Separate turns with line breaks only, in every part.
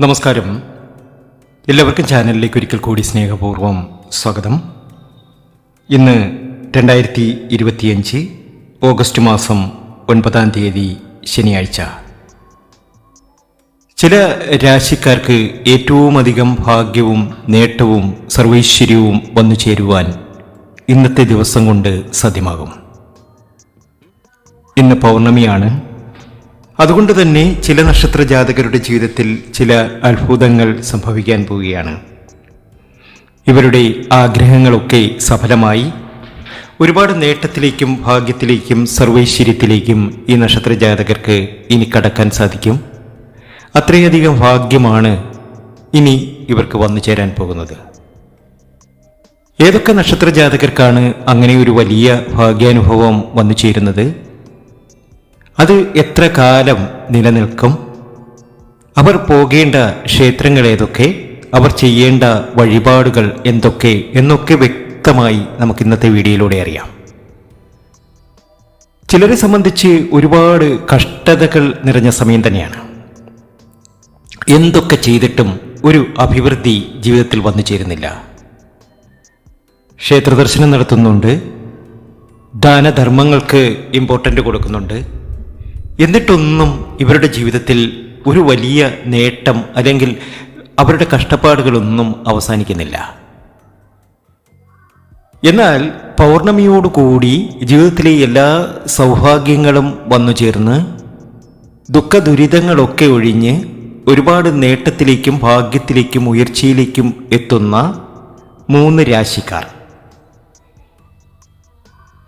നമസ്കാരം. എല്ലാവർക്കും ചാനലിലേക്ക് ഒരിക്കൽ കൂടി സ്നേഹപൂർവം സ്വാഗതം. ഇന്ന് രണ്ടായിരത്തി ഇരുപത്തിയഞ്ച് ഓഗസ്റ്റ് മാസം ഒൻപതാം തീയതി ശനിയാഴ്ച. ചില രാശിക്കാർക്ക് ഏറ്റവും അധികം ഭാഗ്യവും നേട്ടവും സർവൈശ്വര്യവും വന്നു ചേരുവാൻ ഇന്നത്തെ ദിവസം കൊണ്ട് സാധ്യമാകും. ഇന്ന് പൗർണമിയാണ്. അതുകൊണ്ട് തന്നെ ചില നക്ഷത്ര ജാതകരുടെ ജീവിതത്തിൽ ചില അത്ഭുതങ്ങൾ സംഭവിക്കാൻ പോവുകയാണ്. ഇവരുടെ ആഗ്രഹങ്ങളൊക്കെ സഫലമായി. ഒരുപാട് നേട്ടത്തിലേക്കും ഭാഗ്യത്തിലേക്കും സർവൈശ്വര്യത്തിലേക്കും ഈ നക്ഷത്ര ജാതകർക്ക് ഇനി കടക്കാൻ സാധിക്കും. അത്രയധികം ഭാഗ്യമാണ് ഇനി ഇവർക്ക് വന്നു ചേരാൻ പോകുന്നത്. ഏതൊക്കെ നക്ഷത്ര ജാതകർക്കാണ് അങ്ങനെ ഒരു വലിയ ഭാഗ്യാനുഭവം വന്നു ചേരുന്നത്? അത് എത്ര കാലം നിലനിൽക്കും? അവർ പോകേണ്ട ക്ഷേത്രങ്ങൾ ഏതൊക്കെ അവർ ചെയ്യേണ്ട വഴിപാടുകൾ എന്തൊക്കെ? എന്നൊക്കെ വ്യക്തമായി നമുക്ക് ഇന്നത്തെ വീഡിയോയിലൂടെ അറിയാം. ചിലരെ സംബന്ധിച്ച് ഒരുപാട് കഷ്ടതകൾ നിറഞ്ഞ സമയം തന്നെയാണ്. എന്തൊക്കെ ചെയ്തിട്ടും ഒരു അഭിവൃദ്ധി ജീവിതത്തിൽ വന്നു ചേരുന്നില്ല. ക്ഷേത്രദർശനം നടത്തുന്നുണ്ട്. ദാനധർമ്മങ്ങൾക്ക് ഇമ്പോർട്ടന്റ് കൊടുക്കുന്നുണ്ട്. എന്നിട്ടൊന്നും ഇവരുടെ ജീവിതത്തിൽ ഒരു വലിയ നേട്ടം അല്ലെങ്കിൽ അവരുടെ കഷ്ടപ്പാടുകളൊന്നും അവസാനിക്കുന്നില്ല. എന്നാൽ പൗർണമിയോടുകൂടി ജീവിതത്തിലെ എല്ലാ സൗഭാഗ്യങ്ങളും വന്നു ചേർന്ന് ദുഃഖ ദുരിതങ്ങളൊക്കെ ഒഴിഞ്ഞ് ഒരുപാട് നേട്ടത്തിലേക്കും ഭാഗ്യത്തിലേക്കും ഉയർച്ചയിലേക്കും എത്തുന്ന മൂന്ന് രാശിക്കാർ.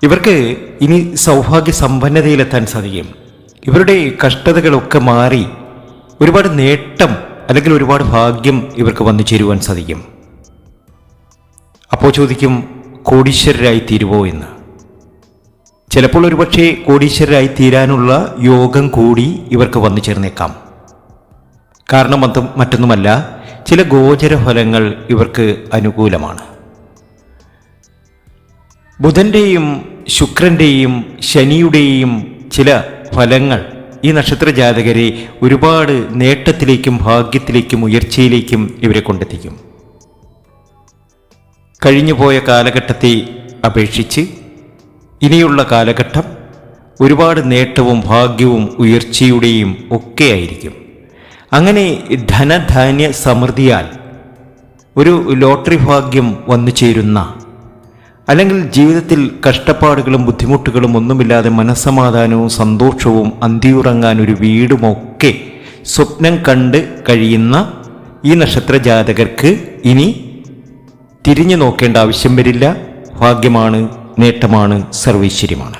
ഇവർക്ക് ഇനി സൗഭാഗ്യ സമ്പന്നതയിലെത്താൻ സാധിക്കും. ഇവരുടെ കഷ്ടതകളൊക്കെ മാറി ഒരുപാട് നേട്ടം അല്ലെങ്കിൽ ഒരുപാട് ഭാഗ്യം ഇവർക്ക് വന്നു ചേരുവാൻ സാധിക്കും. അപ്പോൾ ചോദിക്കും കോടീശ്വരരായി തീരുമോ എന്ന്? ചിലപ്പോൾ ഒരുപക്ഷെ കോടീശ്വരരായി തീരാനുള്ള യോഗം കൂടി ഇവർക്ക് വന്നു ചേർന്നേക്കാം. കാരണം അത് മറ്റൊന്നുമല്ല ചില ഗോചര ഫലങ്ങൾ ഇവർക്ക് അനുകൂലമാണ്. ബുധന്റെയും ശുക്രന്റെയും ശനിയുടെയും ചില ഫലങ്ങൾ. ഈ നക്ഷത്ര ജാതകരെ ഒരുപാട് നേട്ടത്തിലേക്കും ഭാഗ്യത്തിലേക്കും ഉയർച്ചയിലേക്കും ഇവരെ കൊണ്ടെത്തിക്കും. കഴിഞ്ഞുപോയ കാലഘട്ടത്തെ അപേക്ഷിച്ച് ഇനിയുള്ള കാലഘട്ടം ഒരുപാട് നേട്ടവും ഭാഗ്യവും ഉയർച്ചയുടെയും ഒക്കെ ആയിരിക്കും. അങ്ങനെ ധനധാന്യ സമൃദ്ധിയാൽ ഒരു ലോട്ടറി ഭാഗ്യം വന്നു ചേരുന്ന അല്ലെങ്കിൽ ജീവിതത്തിൽ കഷ്ടപ്പാടുകളും ബുദ്ധിമുട്ടുകളും ഒന്നുമില്ലാതെ മനസ്സമാധാനവും സന്തോഷവും അന്തിയുറങ്ങാൻ ഒരു വീടുമൊക്കെ സ്വപ്നം കണ്ട് കഴിയുന്ന ഈ നക്ഷത്ര ജാതകർക്ക് ഇനി തിരിഞ്ഞു നോക്കേണ്ട ആവശ്യം വരില്ല. ഭാഗ്യമാണ് നേട്ടമാണ് സർവൈശ്വര്യമാണ്.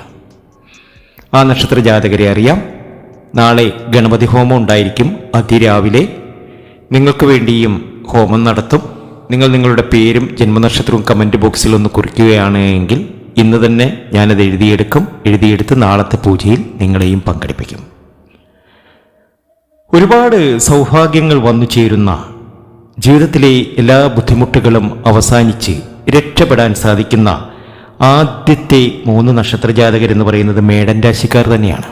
ആ നക്ഷത്ര ജാതകരെ അറിയാം. നാളെ ഗണപതി ഹോമം ഉണ്ടായിരിക്കും. അതിരാവിലെ നിങ്ങൾക്ക് വേണ്ടിയും ഹോമം നടത്തും. നിങ്ങൾ നിങ്ങളുടെ പേരും ജന്മനക്ഷത്രവും കമന്റ് ബോക്സിൽ ഒന്ന് കുറിക്കുകയാണ് എങ്കിൽ ഇന്ന് തന്നെ ഞാനത് എഴുതിയെടുക്കും. എഴുതിയെടുത്ത് നാളത്തെ പൂജയിൽ നിങ്ങളെയും പങ്കെടുപ്പിക്കും. ഒരുപാട് സൗഭാഗ്യങ്ങൾ വന്നു ചേരുന്ന ജീവിതത്തിലെ എല്ലാ ബുദ്ധിമുട്ടുകളും അവസാനിച്ച് രക്ഷപ്പെടാൻ സാധിക്കുന്ന ആദ്യത്തെ മൂന്ന് നക്ഷത്ര ജാതകർ എന്ന് പറയുന്നത് മേടൻ രാശിക്കാർ തന്നെയാണ്.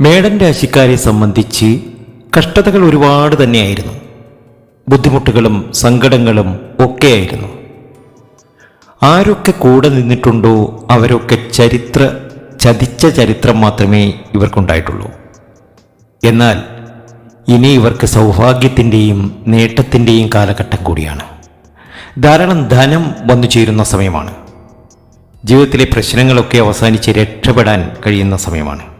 മേടൻ രാശിക്കാരെ സംബന്ധിച്ച് കഷ്ടതകൾ ഒരുപാട് തന്നെയായിരുന്നു. ബുദ്ധിമുട്ടുകളും സങ്കടങ്ങളും ഒക്കെയായിരുന്നു. ആരൊക്കെ കൂടെ നിന്നിട്ടുണ്ടോ അവരൊക്കെ ചരിത്ര ചതിച്ച ചരിത്രം മാത്രമേ ഇവർക്കുണ്ടായിട്ടുള്ളൂ. എന്നാൽ ഇനി ഇവർക്ക് സൗഭാഗ്യത്തിന്റെയും നേട്ടത്തിന്റെയും കാലഘട്ടം കൂടിയാണ്. ധാരാളം ധനം വന്നു ചേരുന്ന സമയമാണ്. ജീവിതത്തിലെ പ്രശ്നങ്ങളൊക്കെ അവസാനിച്ച് രക്ഷപ്പെടാൻ കഴിയുന്ന സമയമാണ്.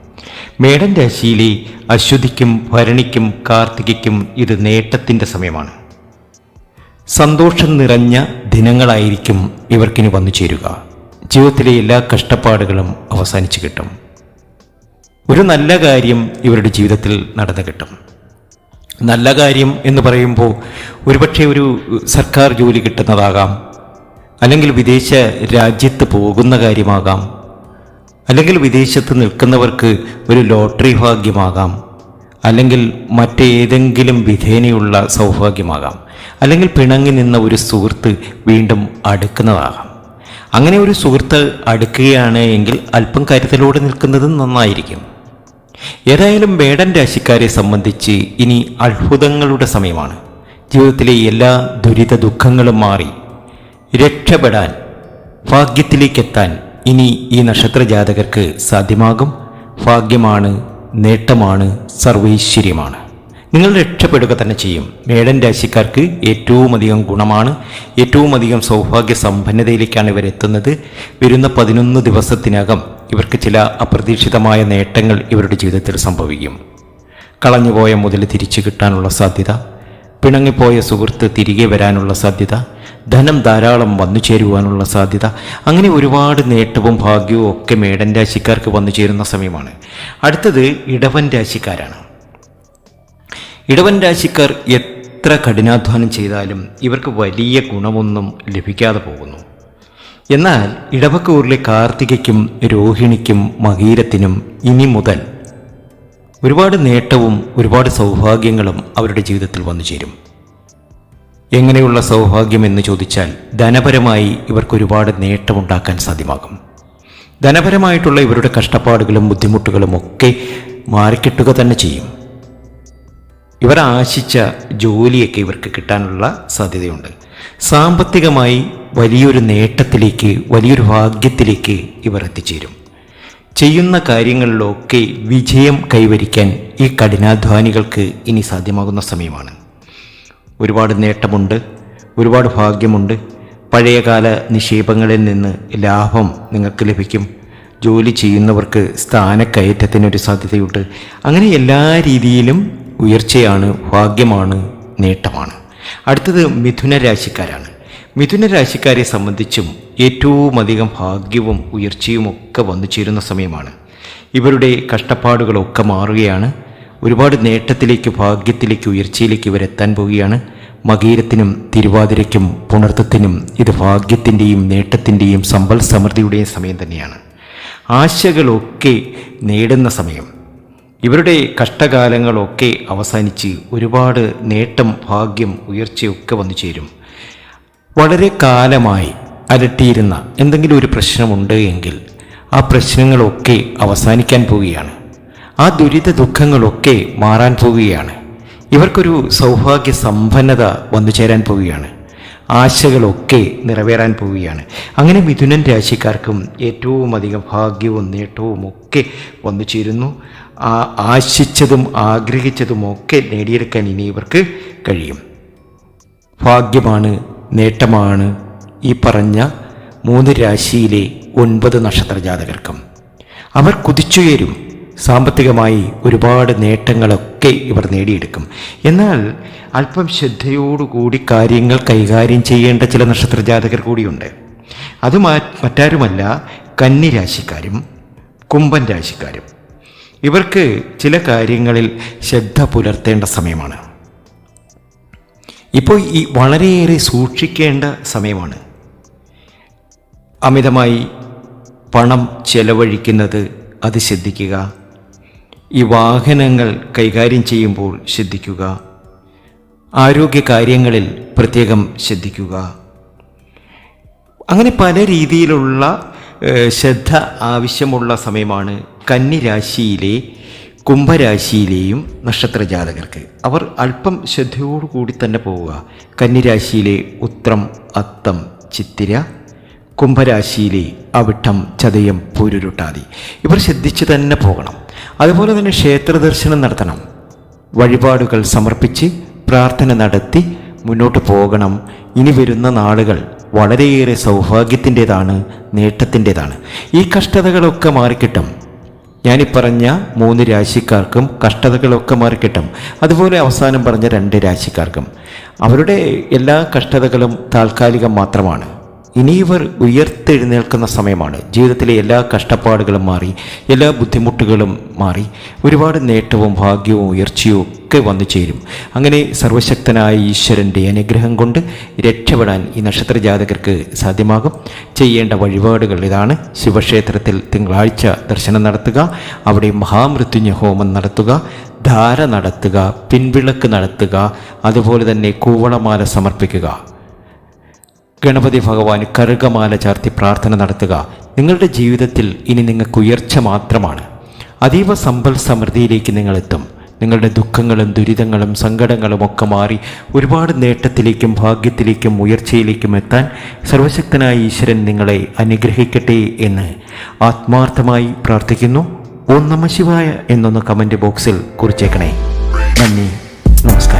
മേടൻ രാശിയിലെ അശ്വതിക്കും ഭരണിക്കും കാർത്തികയ്ക്കും ഇത് നേട്ടത്തിന്റെ സമയമാണ്. സന്തോഷം നിറഞ്ഞ ദിനങ്ങളായിരിക്കും ഇവർക്കിനി വന്നു ചേരുക. ജീവിതത്തിലെ എല്ലാ കഷ്ടപ്പാടുകളും അവസാനിച്ചു കിട്ടും. ഒരു നല്ല കാര്യം ഇവരുടെ ജീവിതത്തിൽ നടന്നു കിട്ടും. നല്ല കാര്യം എന്ന് പറയുമ്പോൾ ഒരുപക്ഷെ ഒരു സർക്കാർ ജോലി കിട്ടുന്നതാകാം അല്ലെങ്കിൽ വിദേശ രാജ്യത്ത് പോകുന്ന കാര്യമാകാം അല്ലെങ്കിൽ വിദേശത്ത് നിൽക്കുന്നവർക്ക് ഒരു ലോട്ടറി ഭാഗ്യമാകാം. അല്ലെങ്കിൽ മറ്റേതെങ്കിലും വിധേനയുള്ള സൗഭാഗ്യമാകാം. അല്ലെങ്കിൽ പിണങ്ങി നിന്ന ഒരു സുഹൃത്ത് വീണ്ടും അടുക്കുന്നതാകാം. അങ്ങനെ ഒരു സുഹൃത്ത് അടുക്കുകയാണ് എങ്കിൽ അല്പം കരുതലോടെ നിൽക്കുന്നത് നന്നായിരിക്കും. ഏതായാലും വേടൻ രാശിക്കാരെ സംബന്ധിച്ച് ഇനി അത്ഭുതങ്ങളുടെ സമയമാണ്. ജീവിതത്തിലെ എല്ലാ ദുരിത ദുഃഖങ്ങളും മാറി രക്ഷപ്പെടാൻ ഭാഗ്യത്തിലേക്കെത്താൻ ഇനി ഈ നക്ഷത്ര ജാതകർക്ക് സാധ്യമാകും. ഭാഗ്യമാണ് നേട്ടമാണ് സർവൈശ്വര്യമാണ്. നിങ്ങൾ രക്ഷപ്പെടുക തന്നെ ചെയ്യും. മേടൻ രാശിക്കാർക്ക് ഏറ്റവും അധികം ഗുണമാണ്. ഏറ്റവും അധികം സൗഭാഗ്യ സമ്പന്നതയിലേക്കാണ് ഇവരെത്തുന്നത് വരുന്ന പതിനൊന്ന് ദിവസത്തിനകം ഇവർക്ക് ചില അപ്രതീക്ഷിതമായ നേട്ടങ്ങൾ ഇവരുടെ ജീവിതത്തിൽ സംഭവിക്കും. കളഞ്ഞുപോയ മുതൽ തിരിച്ചു കിട്ടാനുള്ള സാധ്യത. പിണങ്ങിപ്പോയ സുഹൃത്ത് തിരികെ വരാനുള്ള സാധ്യത ധനം ധാരാളം വന്നു ചേരുവാനുള്ള സാധ്യത അങ്ങനെ ഒരുപാട് നേട്ടവും ഭാഗ്യവും ഒക്കെ മേടൻ രാശിക്കാർക്ക് വന്നു ചേരുന്ന സമയമാണ്. അടുത്തത് ഇടവൻ രാശിക്കാരാണ്. ഇടവൻ രാശിക്കാർ എത്ര കഠിനാധ്വാനം ചെയ്താലും ഇവർക്ക് വലിയ ഗുണമൊന്നും ലഭിക്കാതെ പോകുന്നു. എന്നാൽ ഇടവക്കൂറിലെ കാർത്തികയ്ക്കും രോഹിണിക്കും മകീരത്തിനും ഇനി മുതൽ ഒരുപാട് നേട്ടവും ഒരുപാട് സൗഭാഗ്യങ്ങളും അവരുടെ ജീവിതത്തിൽ വന്നു ചേരും. എങ്ങനെയുള്ള സൗഭാഗ്യം എന്ന് ചോദിച്ചാൽ ധനപരമായി ഇവർക്ക് ഒരുപാട് നേട്ടമുണ്ടാക്കാൻ സാധ്യമാകും. ധനപരമായിട്ടുള്ള ഇവരുടെ കഷ്ടപ്പാടുകളും ബുദ്ധിമുട്ടുകളും ഒക്കെ മാറിക്കിട്ടുക തന്നെ ചെയ്യും. ഇവർ ആശിച്ച ജോലിയൊക്കെ ഇവർക്ക് കിട്ടാനുള്ള സാധ്യതയുണ്ട്. സാമ്പത്തികമായി വലിയൊരു നേട്ടത്തിലേക്ക് വലിയൊരു ഭാഗ്യത്തിലേക്ക് ഇവർ എത്തിച്ചേരും. ചെയ്യുന്ന കാര്യങ്ങളിലൊക്കെ വിജയം കൈവരിക്കാൻ ഈ കഠിനാധ്വാനികൾക്ക് ഇനി സാധ്യമാകുന്ന സമയമാണ്. ഒരുപാട് നേട്ടമുണ്ട് ഒരുപാട് ഭാഗ്യമുണ്ട്. പഴയകാല നിക്ഷേപങ്ങളിൽ നിന്ന് ലാഭം നിങ്ങൾക്ക് ലഭിക്കും. ജോലി ചെയ്യുന്നവർക്ക് സ്ഥാനക്കയറ്റത്തിനൊരു സാധ്യതയുണ്ട്. അങ്ങനെ എല്ലാ രീതിയിലും ഉയർച്ചയാണ് ഭാഗ്യമാണ് നേട്ടമാണ്. അടുത്തത് മിഥുന രാശിക്കാരാണ് മിഥുന രാശിക്കാരെ സംബന്ധിച്ചും ഏറ്റവും അധികം ഭാഗ്യവും ഉയർച്ചയും ഒക്കെ വന്നു ചേരുന്ന സമയമാണ്. ഇവരുടെ കഷ്ടപ്പാടുകളൊക്കെ മാറുകയാണ്. ഒരുപാട് നേട്ടത്തിലേക്ക് ഭാഗ്യത്തിലേക്ക് ഉയർച്ചയിലേക്ക് ഇവരെത്താൻ പോവുകയാണ്. മകീരത്തിനും തിരുവാതിരയ്ക്കും പുണർത്തത്തിനും ഇത് ഭാഗ്യത്തിന്റെയും നേട്ടത്തിന്റെയും സമ്പൽ സമൃദ്ധിയുടെയും സമയം തന്നെയാണ്. ആശകളൊക്കെ നേടുന്ന സമയം. ഇവരുടെ കഷ്ടകാലങ്ങളൊക്കെ അവസാനിച്ച് ഒരുപാട് നേട്ടം ഭാഗ്യം ഉയർച്ചയൊക്കെ വന്നു ചേരും. വളരെ കാലമായി അലട്ടിയിരുന്ന എന്തെങ്കിലും ഒരു പ്രശ്നമുണ്ട് എങ്കിൽ ആ പ്രശ്നങ്ങളൊക്കെ അവസാനിക്കാൻ പോവുകയാണ്. ആ ദുരിത ദുഃഖങ്ങളൊക്കെ മാറാൻ പോവുകയാണ്. ഇവർക്കൊരു സൗഭാഗ്യ സമ്പന്നത വന്നു ചേരാൻ പോവുകയാണ്. ആശകളൊക്കെ നിറവേറാൻ പോവുകയാണ്. അങ്ങനെ മിഥുനൻ രാശിക്കാർക്കും ഏറ്റവും അധികം ഭാഗ്യവും നേട്ടവും ഒക്കെ വന്നു ചേരുന്നു. ആ ആശിച്ചതും ആഗ്രഹിച്ചതുമൊക്കെ നേടിയെടുക്കാൻ ഇനി ഇവർക്ക് കഴിയും. ഭാഗ്യമാണ് നേട്ടമാണ് ഈ പറഞ്ഞ മൂന്ന് രാശിയിലെ ഒൻപത് നക്ഷത്ര ജാതകർക്കും അവർ കുതിച്ചുയരും. സാമ്പത്തികമായി ഒരുപാട് നേട്ടങ്ങളൊക്കെ ഇവർ നേടിയെടുക്കും. എന്നാൽ അല്പം ശ്രദ്ധയോടുകൂടി കാര്യങ്ങൾ കൈകാര്യം ചെയ്യേണ്ട ചില നക്ഷത്ര ജാതകർ കൂടിയുണ്ട്. അത് മറ്റാരുമല്ല കന്നി രാശിക്കാരും കുംഭൻ രാശിക്കാരും. ഇവർക്ക് ചില കാര്യങ്ങളിൽ ശ്രദ്ധ പുലർത്തേണ്ട സമയമാണ്. ഇപ്പോൾ ഈ വളരെയേറെ സൂക്ഷിക്കേണ്ട സമയമാണ്. അമിതമായി പണം ചെലവഴിക്കുന്നത് അത് ശ്രദ്ധിക്കുക. ഈ വാഹനങ്ങൾ കൈകാര്യം ചെയ്യുമ്പോൾ ശ്രദ്ധിക്കുക. ആരോഗ്യ കാര്യങ്ങളിൽ പ്രത്യേകം ശ്രദ്ധിക്കുക. അങ്ങനെ പല രീതിയിലുള്ള ശ്രദ്ധ ആവശ്യമുള്ള സമയമാണ് കന്നിരാശിയിലെ കുംഭരാശിയിലെയും നക്ഷത്ര ജാതകർക്ക് അവർ അല്പം ശ്രദ്ധയോടുകൂടി തന്നെ പോവുക. കന്നിരാശിയിലെ ഉത്രം അത്തം ചിത്തിര കുംഭരാശിയിലെ അവിട്ടം ചതയം പൂരുരുട്ടാതി. ഇവർ ശ്രദ്ധിച്ച് തന്നെ പോകണം. അതുപോലെ തന്നെ ക്ഷേത്ര ദർശനം നടത്തണം. വഴിപാടുകൾ സമർപ്പിച്ച് പ്രാർത്ഥന നടത്തി മുന്നോട്ട് പോകണം. ഇനി വരുന്ന നാളുകൾ വളരെയേറെ സൗഭാഗ്യത്തിന്റെതാണ് നേട്ടത്തിന്റെതാണ്. ഈ കഷ്ടതകളൊക്കെ മാറിക്കിട്ടും. ഞാനീ പറഞ്ഞ മൂന്ന് രാശിക്കാർക്കും കഷ്ടതകളൊക്കെ മാറിക്കിട്ടും. അതുപോലെ അവസാനം പറഞ്ഞ രണ്ട് രാശിക്കാർക്കും. അവരുടെ എല്ലാ കഷ്ടതകളും താൽക്കാലികം മാത്രമാണ്. ഇനി ഇവർ ഉയർത്തെഴുന്നേൽക്കുന്ന സമയമാണ്. ജീവിതത്തിലെ എല്ലാ കഷ്ടപ്പാടുകളും മാറി എല്ലാ ബുദ്ധിമുട്ടുകളും മാറി ഒരുപാട് നേട്ടവും ഭാഗ്യവും ഉയർച്ചയും ഒക്കെ വന്നു ചേരും. അങ്ങനെ സർവശക്തനായ ഈശ്വരന്റെ അനുഗ്രഹം കൊണ്ട് രക്ഷപ്പെടാൻ ഈ നക്ഷത്ര ജാതകർക്ക് സാധ്യമാകും. ചെയ്യേണ്ട വഴിപാടുകൾ ഇതാണ്. ശിവക്ഷേത്രത്തിൽ തിങ്കളാഴ്ച ദർശനം നടത്തുക അവിടെ മഹാമൃത്യുഞ്ജ ഹോമം നടത്തുക ധാര നടത്തുക പിൻവിളക്ക് നടത്തുക അതുപോലെ തന്നെ കൂവളമാല സമർപ്പിക്കുക. ഗണപതി ഭഗവാൻ കറുകമാല ചാർത്തി പ്രാർത്ഥന നടത്തുക. നിങ്ങളുടെ ജീവിതത്തിൽ ഇനി നിങ്ങൾക്ക് ഉയർച്ച മാത്രമാണ്. അതീവ സമ്പൽ സമൃദ്ധിയിലേക്ക് നിങ്ങളെത്തും നിങ്ങളുടെ ദുഃഖങ്ങളും ദുരിതങ്ങളും സങ്കടങ്ങളും ഒക്കെ മാറി ഒരുപാട് നേട്ടത്തിലേക്കും ഭാഗ്യത്തിലേക്കും ഉയർച്ചയിലേക്കും എത്താൻ സർവശക്തനായ ഈശ്വരൻ നിങ്ങളെ അനുഗ്രഹിക്കട്ടെ എന്ന് ആത്മാർത്ഥമായി പ്രാർത്ഥിക്കുന്നു. ഓം നമ ശിവായ എന്നൊന്ന് കമന്റ് ബോക്സിൽ കുറിച്ചേക്കണേ. നന്ദി. നമസ്കാരം.